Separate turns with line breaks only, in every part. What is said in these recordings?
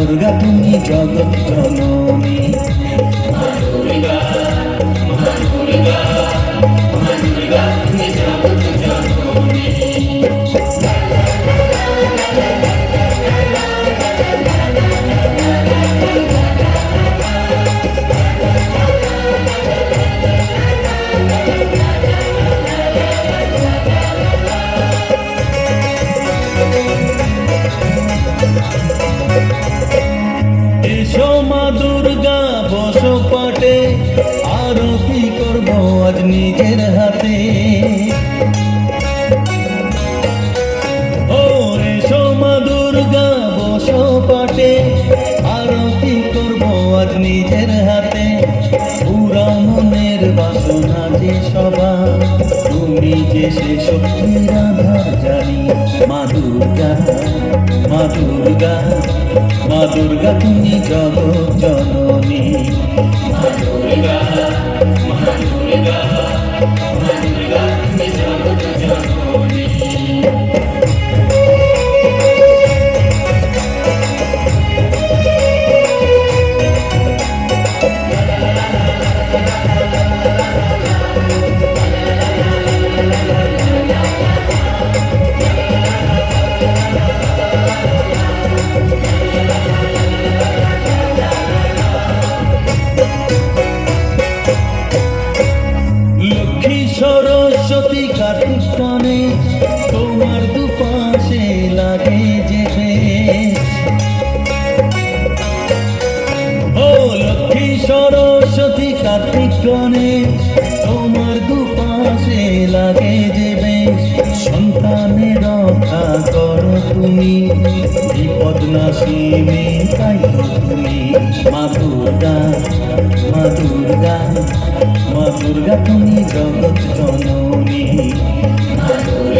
মা তুমি জগৎ আরতি করব আজ নিজের হাতে? নিজের হাতে? পুরা মনের বাসনা যে সবা তুমি যে সে শক্তির আধার জানি। মা দুর্গা মা দুর্গা মা দুর্গা, তুমি জগৎ জননী। সরস্বতী কার্তিক কার্তিক কানে তোমার দুপাশে লাগে যেবে সন্তানের রক্ষা করো তুমি, বিপদ নাশিনী তাই তো তুমি। মা দুর্গা মা দুর্গা মা দুর্গা, তুমি জগৎ জননী। সোনালি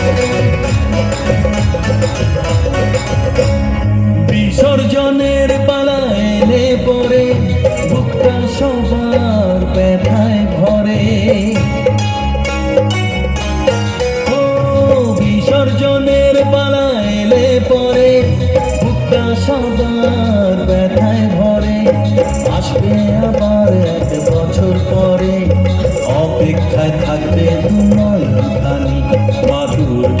Thank you.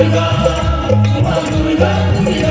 Durga, Ma Durga, Durga.